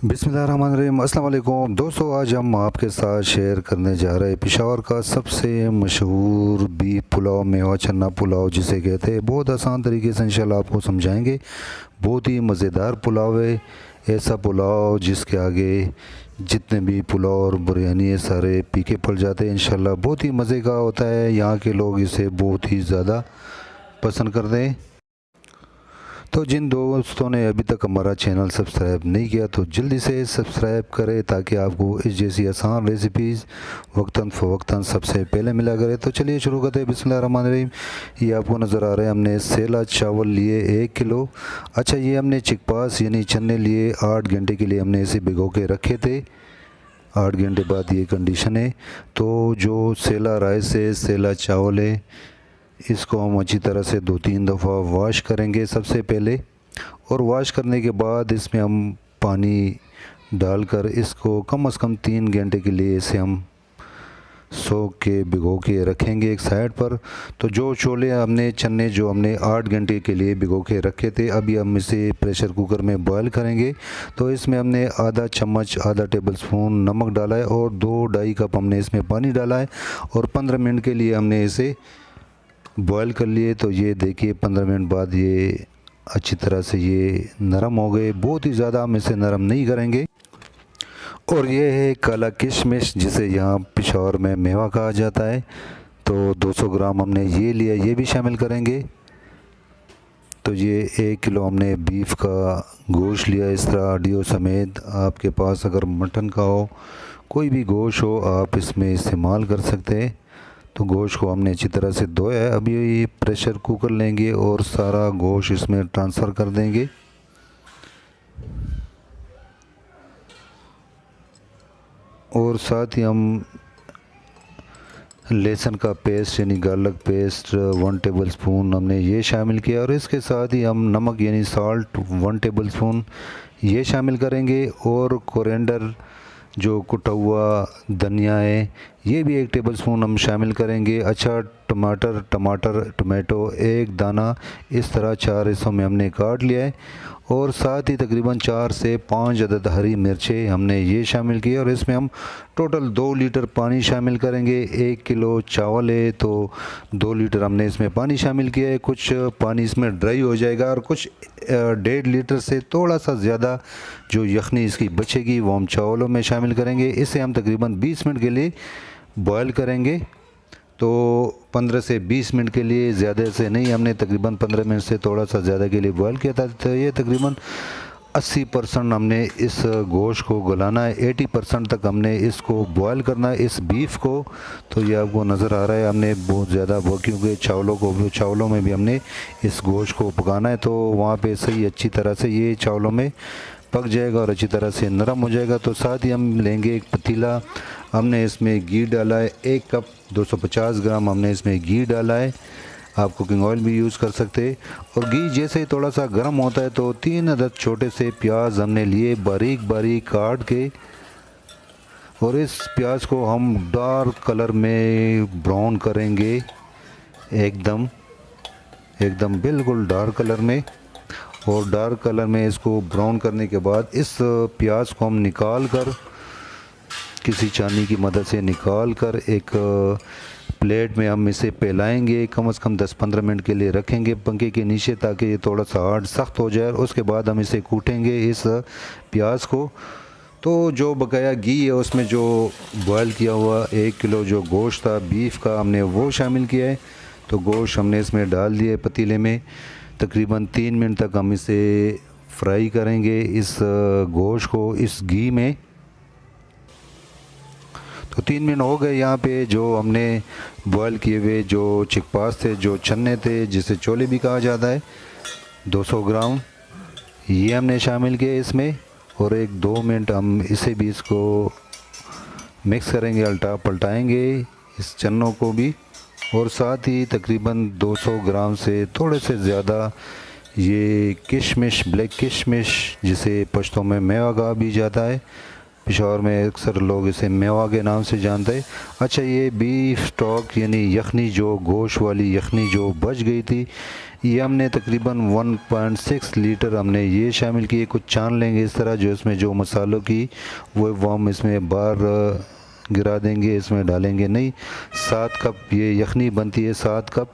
बिसमीम अल्लाम दोस्तों, आज हम आपके साथ शेयर करने जा रहे हैं पिशावर का सबसे मशहूर बीफ पुलाव, मेवा चन्ना पुलाव, जिसे कहते हैं। बहुत आसान तरीके से इंशाल्लाह आपको समझाएँगे। बहुत ही मज़ेदार पुलाव है। ऐसा पुलाव जिसके आगे जितने भी पुलाव और बिरयानी है, सारे पीके पड़ जाते हैं इंशाल्लाह। बहुत ही मज़े का होता है। यहाँ के लोग इसे बहुत ही ज़्यादा पसंद करते हैं। तो जिन दोस्तों ने अभी तक हमारा चैनल सब्सक्राइब नहीं किया तो जल्दी से सब्सक्राइब करें ताकि आपको इस जैसी आसान रेसिपीज़ वक्ता फ़वक्ता सबसे पहले मिला करे। तो चलिए शुरू करते हैं। बिस्मिल्लाह ये आपको नज़र आ रहा है, हमने सेला चावल लिए एक किलो। अच्छा ये हमने चिकपास यानी चने लिए आठ घंटे के लिए हमने इसे भिगो के रखे थे। आठ घंटे बाद ये कंडीशन है। तो जो सेला राइस है, सेला चावल है इसको हम अच्छी तरह से दो तीन दफ़ा वॉश करेंगे सबसे पहले। और वॉश करने के बाद इसमें हम पानी डालकर इसको कम अज़ कम तीन घंटे के लिए इसे हम सोख के, भिगो के रखेंगे एक साइड पर। तो जो छोले हमने, चने जो हमने आठ घंटे के लिए भिगो के रखे थे, अभी हम इसे प्रेशर कुकर में बॉयल करेंगे। तो इसमें हमने आधा चम्मच, आधा टेबल स्पून नमक डाला है और दो ढाई कप हमने इसमें पानी डाला है। और पंद्रह मिनट के लिए हमने इसे बॉयल कर लिए तो ये देखिए पंद्रह मिनट बाद ये अच्छी तरह से ये नरम हो गए। बहुत ही ज़्यादा हम इसे नरम नहीं करेंगे। और ये है काला किशमिश, जिसे यहाँ पिशौर में मेवा कहा जाता है। तो 200 ग्राम हमने ये लिया, ये भी शामिल करेंगे। तो ये एक किलो हमने बीफ का गोश्त लिया इस तरह हड्डियों समेत। आपके पास अगर मटन का हो, कोई भी गोश्त हो, आप इसमें इस्तेमाल कर सकते हैं। तो गोश्त को हमने अच्छी तरह से धोया है। अभी ये प्रेशर कुकर लेंगे और सारा गोश्त इसमें ट्रांसफ़र कर देंगे। और साथ ही हम लहसुन का पेस्ट, यानी garlic paste, one table spoon हमने ये शामिल किया और इसके साथ ही हम नमक, यानी साल्ट, वन टेबल स्पून ये शामिल करेंगे और कोरेंडर जो कुटा हुआ धनिया है ये भी एक टेबल स्पून हम शामिल करेंगे। अच्छा टमाटर टमाटर टमाटो एक दाना, इस तरह चार हिस्सों में हमने काट लिया है। और साथ ही तकरीबन चार से पाँच अदद हरी मिर्चें हमने ये शामिल किए और इसमें हम टोटल दो लीटर पानी शामिल करेंगे। एक किलो चावल है तो दो लीटर हमने इसमें पानी शामिल किया है। कुछ पानी इसमें ड्राई हो जाएगा और कुछ डेढ़ लीटर से थोड़ा सा ज़्यादा जो यखनी इसकी बचेगी वो हम चावलों में शामिल करेंगे। इसे हम तकरीबन 20 मिनट के लिए बॉयल करेंगे। तो 15 से 20 मिनट के लिए ज़्यादा से नहीं, हमने तकरीबन 15 मिनट से थोड़ा सा ज़्यादा के लिए बॉयल किया था। तो ये तकरीबन 80 परसेंट हमने इस गोश्त को गलाना है। 80 परसेंट तक हमने इसको बॉयल करना है, इस बीफ को। तो ये आपको नज़र आ रहा है, हमने बहुत ज़्यादा वो क्योंकि चावलों को चावलों में भी हमने इस गोश्त को पकाना है। तो वहाँ पे सही, अच्छी तरह से ये चावलों में पक जाएगा और अच्छी तरह से नरम हो जाएगा। तो साथ ही हम लेंगे एक पतीला हमने इसमें घी डाला है, एक कप 250 ग्राम हमने इसमें घी डाला है। आप कुकिंग ऑयल भी यूज़ कर सकते और घी जैसे ही थोड़ा सा गर्म होता है तो तीन अदद छोटे से प्याज हमने लिए बारीक बारीक काट के। और इस प्याज को हम डार्क कलर में ब्राउन करेंगे, एकदम एकदम बिल्कुल डार्क कलर में। और डार्क कलर में इसको ब्राउन करने के बाद इस प्याज को हम निकाल कर किसी चांदी की मदद से निकाल कर एक प्लेट में हम इसे फैलाएँगे कम से कम 10-15 मिनट के लिए रखेंगे पंखे के नीचे ताकि ये थोड़ा सा हार्ड सख्त हो जाए उसके बाद हम इसे कूटेंगे इस प्याज को। तो जो बकाया घी है उसमें जो बॉयल किया हुआ एक किलो जो गोश्त था बीफ का हमने वो शामिल किया है। तो गोश्त हमने इसमें डाल दिया पतीले में। तकरीबन तीन मिनट तक हम इसे फ्राई करेंगे इस गोश्त को इस घी में। तो तीन मिनट हो गए यहाँ पे, जो हमने बॉयल किए हुए, जो चिकपास थे, जो चन्ने थे, जिसे चोले भी कहा जाता है 200 ग्राम, ये हमने शामिल किए इसमें, और एक दो मिनट हम इसे भी इसको मिक्स करेंगे अल्टा पलटाएँगे इस चन्नों को भी, और साथ ही तकरीबन 200 ग्राम से थोड़े से ज़्यादा ये किशमिश ब्लैक किशमिश, जिसे पश्तों में मेवा कहा भी जाता है पिशावर में अक्सर लोग इसे मेवा के नाम से जानते हैं। अच्छा ये बीफ स्टॉक यानी यखनी जो गोश वाली यखनी जो बच गई थी, ये हमने तकरीबन 1.6 लीटर हमने ये शामिल किए। कुछ छान लेंगे इस तरह जो इसमें जो मसालों की, वो वो हम इसमें बार गिरा देंगे, इसमें डालेंगे नहीं। सात कप ये यखनी बनती है, सात कप।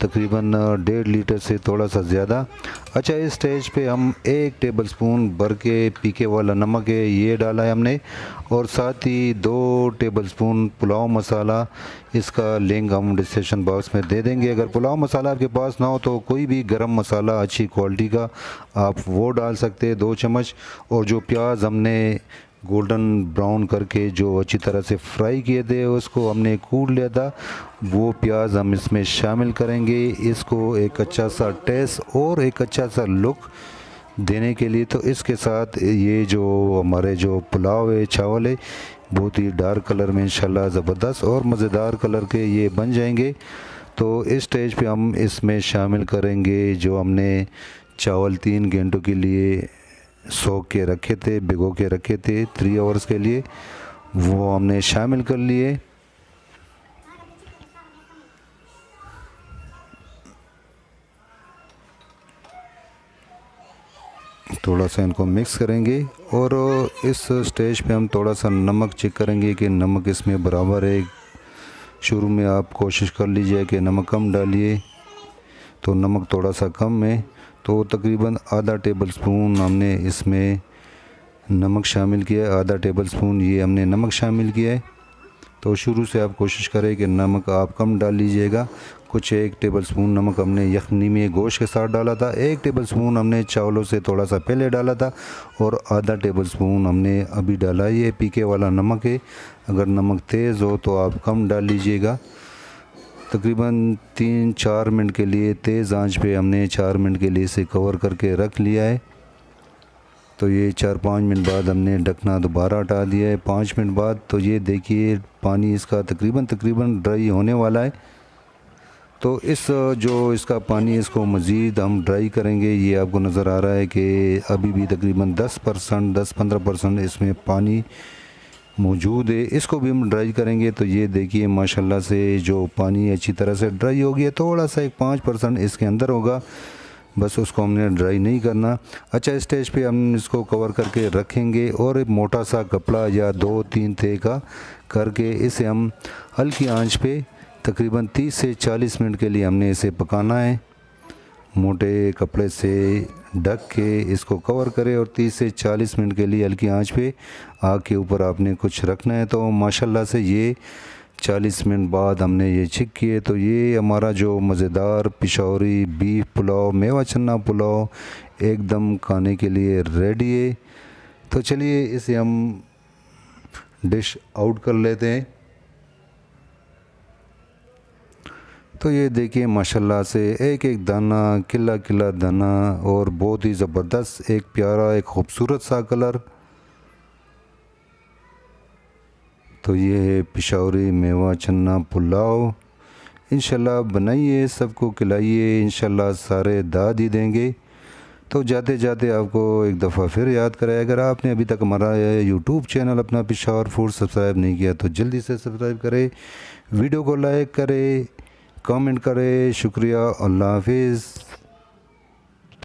तकरीबन डेढ़ लीटर से थोड़ा सा ज़्यादा। अच्छा इस स्टेज पे हम एक टेबल स्पून भर के पीके वाला नमक है, ये डाला है हमने। और साथ ही दो टेबल स्पून पुलाव मसाला, इसका लिंक हम डिस्क्रिप्शन बॉक्स में दे देंगे। अगर पुलाव मसाला आपके पास ना हो तो कोई भी गरम मसाला अच्छी क्वालिटी का आप वो डाल सकते हैं, दो चम्मच। और जो प्याज हमने गोल्डन ब्राउन करके जो अच्छी तरह से फ्राई किए थे, उसको हमने कूट लिया था। वो प्याज हम इसमें शामिल करेंगे। इसको एक अच्छा सा टेस्ट और एक अच्छा सा लुक देने के लिए। तो इसके साथ ये जो हमारे जो पुलाव है, चावल है, बहुत ही डार्क कलर में इंशाल्लाह ज़बरदस्त और मज़ेदार कलर के ये बन जाएँगे। तो इस स्टेज पे हम इसमें शामिल करेंगे जो हमने चावल तीन घंटों के लिए सो के रखे थे, भिगो के रखे थे थ्री आवर्स के लिए। वो हमने शामिल कर लिए। थोड़ा सा इनको मिक्स करेंगे और इस स्टेज पे हम थोड़ा सा नमक चेक करेंगे कि नमक इसमें बराबर है। शुरू में आप कोशिश कर लीजिए कि नमक कम डालिए। तो नमक थोड़ा सा कम है। तो तकरीबन आधा टेबल स्पून हमने इसमें नमक शामिल किया आधा टेबल स्पून ये हमने नमक शामिल किया है। तो शुरू से आप कोशिश करें कि नमक आप कम डाल लीजिएगा। कुछ एक टेबल स्पून नमक हमने यखनी में गोश्त के साथ डाला था, एक टेबल स्पून हमने चावलों से थोड़ा सा पहले डाला था और आधा टेबल स्पून हमने अभी डाला ये पीके वाला नमक है। अगर नमक तेज़ हो तो आप कम डाल लीजिएगा। तकरीबन तीन चार मिनट के लिए तेज़ आँच पे हमने चार मिनट के लिए इसे कवर करके रख लिया है। तो ये चार पाँच मिनट बाद हमने ढकना दोबारा हटा दिया है। पाँच मिनट बाद तो ये देखिए, पानी इसका तकरीबन तकरीबन ड्राई होने वाला है। तो इस, जो इसका पानी इसको मज़ीद हम ड्राई करेंगे। ये आपको नज़र आ रहा है कि अभी भी तकरीबन 10 परसेंट, दस पंद्रह परसेंट इसमें पानी मौजूद है। इसको भी हम ड्राई करेंगे। तो ये देखिए, माशाल्लाह से जो पानी अच्छी तरह से ड्राई हो गया, थोड़ा सा एक पाँच परसेंट इसके अंदर होगा। बस उसको हमने ड्राई नहीं करना। अच्छा स्टेज पे हम इसको कवर करके रखेंगे और एक मोटा सा कपड़ा या दो तीन थे का करके इसे हम हल्की आँच पे तकरीबन 30 से 40 मिनट के लिए हमने इसे पकाना है। मोटे कपड़े से ढक के इसको कवर करें और 30 से 40 मिनट के लिए हल्की आँच पे आग के ऊपर आपने कुछ रखना है। तो माशाल्लाह से ये 40 मिनट बाद हमने ये छिक किए। तो ये हमारा जो मज़ेदार पिशौरी बीफ पुलाव, मेवा चन्ना पुलाव एकदम खाने के लिए रेडी है। तो चलिए इसे हम डिश आउट कर लेते हैं। तो ये देखिए, माशाल्लाह से एक एक दाना, किला किला दाना और बहुत ही ज़बरदस्त, एक प्यारा, एक खूबसूरत सा कलर। तो ये है पिशौरी मेवा चन्ना पुलाव। इन बनाइए, सबको खिलाइए इन सारे दाद ही देंगे। तो जाते जाते आपको एक दफ़ा फिर याद कराए। अगर आपने अभी तक हमारा यूट्यूब चैनल अपना पिशावर फ़ूड सब्सक्राइब नहीं किया तो जल्दी से सब्सक्राइब करें, वीडियो को लाइक करें कमेंट करें शुक्रिया अल्लाह हाफिज़।